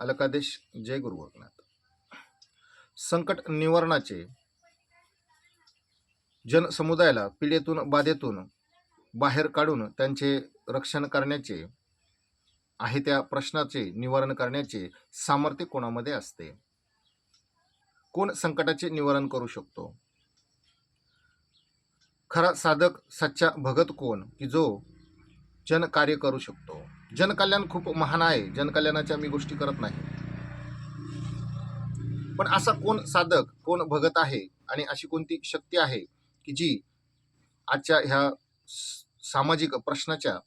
अलकादेश जय गुरु गोरखनाथ. संकट निवारणाचे जनसमुदायाला पिढीतून बाधेतून बाहेर काढून त्यांचे रक्षण करण्याचे आहे त्या प्रश्नाचे निवारण करण्याचे सामर्थ्य कोणामध्ये असते? कोण संकटाचे निवारण करू शकतो? खरा साधक सच्चा भगत कोण की जो जनकार्य करू शकतो? जनकल्याण खूप महान आहे. जनकल्याणाच्या मी गोष्टी करत नाही. पण असा कोण साधक कोण भगत आहे आणि अशी कोणती शक्ती आहे की जी आजच्या ह्या स- सामाजिक प्रश्नाच्या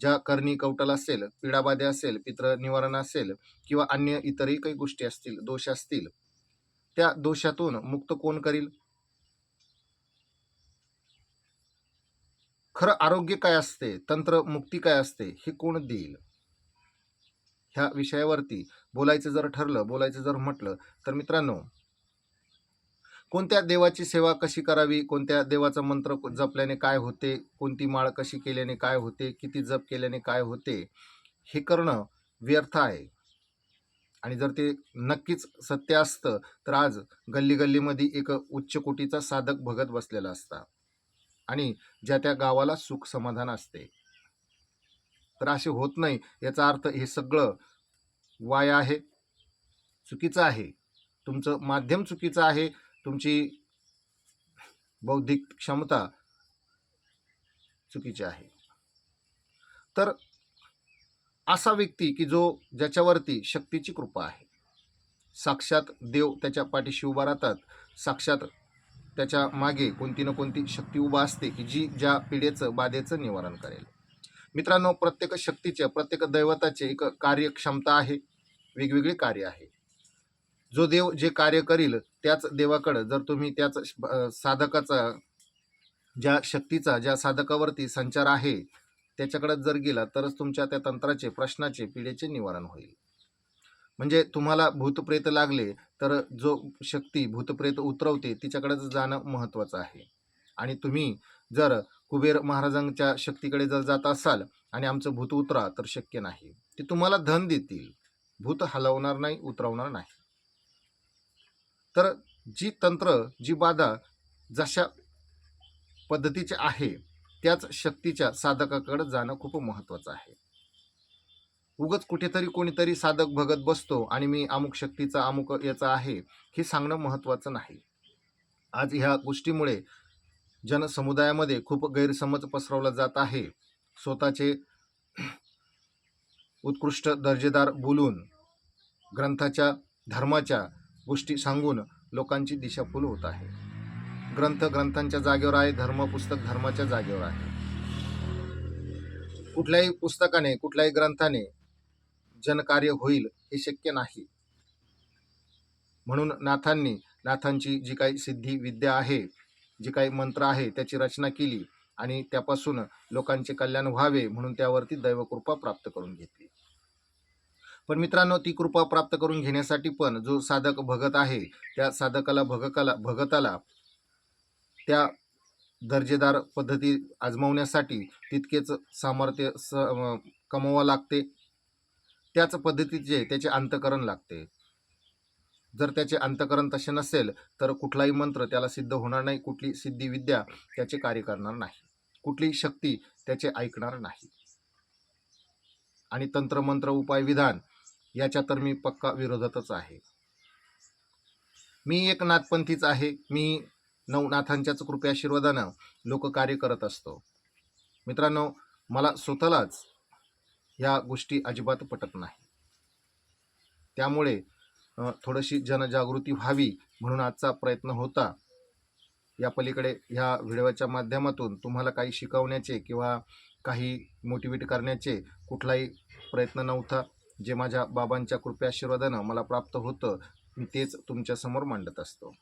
ज्या करणी कवटल असेल पीडाबाधे असेल पित्र निवारण असेल किंवा अन्य इतरही काही गोष्टी असतील दोष असतील त्या दोषातून मुक्त कोण करील? खरं आरोग्य काय असते? तंत्र मुक्ती काय असते? हे कोण देईल? ह्या विषयावरती बोलायचं जर ठरलं बोलायचं जर म्हटलं तर मित्रांनो कोणत्या देवाची सेवा कशी करावी? कोणत्या देवाचा मंत्र जपल्याने काय होते? कोणती माळ कशी केल्याने काय होते? किती जप केल्याने काय होते? हे करणं व्यर्थ आहे. आणि जर ते नक्कीच सत्य असतं तर आज गल्ली गल्लीमध्ये एक उच्च कोटीचा साधक भगत बसलेला असता. आणि ज्या त्या गावाला सुख समाधान असते. तर असे होत नाही याचा अर्थ हे सगळं वाय आहे चुकीचं आहे. तुमचं माध्यम चुकीचं आहे तुमची बौद्धिक क्षमता चुकीची आहे. तर असा व्यक्ती की जो ज्याच्यावरती शक्तीची कृपा आहे. साक्षात देव त्याच्या पाठीशी उभा राहतात साक्षात त्याच्यामागे कोणती ना कोणती शक्ती उभा असते की जी ज्या पिढेचं बाधेचं निवारण करेल. मित्रांनो प्रत्येक शक्तीचे प्रत्येक दैवताचे एक कार्यक्षमता आहे. वेगवेगळे कार्य आहे. जो देव जे कार्य करील त्याच देवाकडं जर तुम्ही त्याच साधकाचा ज्या शक्तीचा ज्या साधकावरती संचार आहे त्याच्याकडे जर गेला तरच तुमच्या त्या तंत्राचे प्रश्नाचे पिढेचे निवारण होईल. म्हणजे तुम्हाला भूतप्रेत लागले तर जो शक्ती भूतप्रेत उतरवते तिच्याकडेच जाणं महत्त्वाचं आहे. आणि तुम्ही जर कुबेर महाराजांच्या शक्तीकडे जर जात असाल आणि आमचं भूत उतरा तर शक्य नाही. ते तुम्हाला धन देतील. भूत हलवणार नाही उतरवणार नाही. तर जी तंत्र जी बाधा जशा पद्धतीचे आहे त्याच शक्तीच्या साधकाकडे जाणं खूप महत्त्वाचं आहे. उगच कुठेतरी कोणीतरी साधक भगत बसतो आणि मी अमुक शक्तीचा अमुक याचा आहे हे सांगणं महत्त्वाचं नाही. आज ह्या गोष्टीमुळे जनसमुदायामध्ये खूप गैरसमज पसरवला जात आहे. स्वतःचे उत्कृष्ट दर्जेदार बोलून ग्रंथाच्या धर्माच्या गोष्टी सांगून लोकांची दिशाभूल होत आहे. ग्रंथ ग्रंथांच्या जागेवर आहे धर्म पुस्तक धर्माच्या जागेवर आहे. कुठल्याही पुस्तकाने कुठल्याही ग्रंथाने जनकार्य होईल हे शक्य नाही. म्हणून नाथांनी नाथांची जी काही सिद्धी विद्या आहे जी काही मंत्र आहे त्याची रचना केली आणि त्यापासून लोकांचे कल्याण व्हावे म्हणून त्यावरती दैवकृपा प्राप्त करून घेतली. पण मित्रांनो ती कृपा प्राप्त करून घेण्यासाठी पण जो साधक भगत आहे त्या साधकाला भगकाला भगताला त्या दर्जेदार पद्धती आजमावण्यासाठी तितकेच सामर्थ्य स कमवावं लागते. त्याच पद्धतीचे त्याचे अंतकरण लागते. जर त्याचे अंतकरण तसे नसेल तर कुठलाही मंत्र त्याला सिद्ध होणार नाही. कुठली सिद्धी विद्या त्याचे कार्य करणार नाही. कुठलीही शक्ती त्याचे ऐकणार नाही. आणि तंत्रमंत्र उपाय विधान याच्या तर मी पक्का विरोधातच आहे. मी एक नाथपंथीच आहे. मी नवनाथांच्याच कृपया आशीर्वादानं लोककार्य करत असतो. मित्रांनो मला स्वतःलाच ह्या गोष्टी अजिबात पटत नाही. त्यामुळे थोडीशी जनजागृती व्हावी म्हणून आजचा प्रयत्न होता. या पलीकडे ह्या व्हिडिओच्या माध्यमातून तुम्हाला काही शिकवण्याचे किंवा काही मोटिवेट करण्याचे कुठलाही प्रयत्न नव्हता जे माझ्या बाबांच्या कृपया आशीर्वादानं मला प्राप्त होतं मी तेच तुमच्यासमोर मांडत असतो.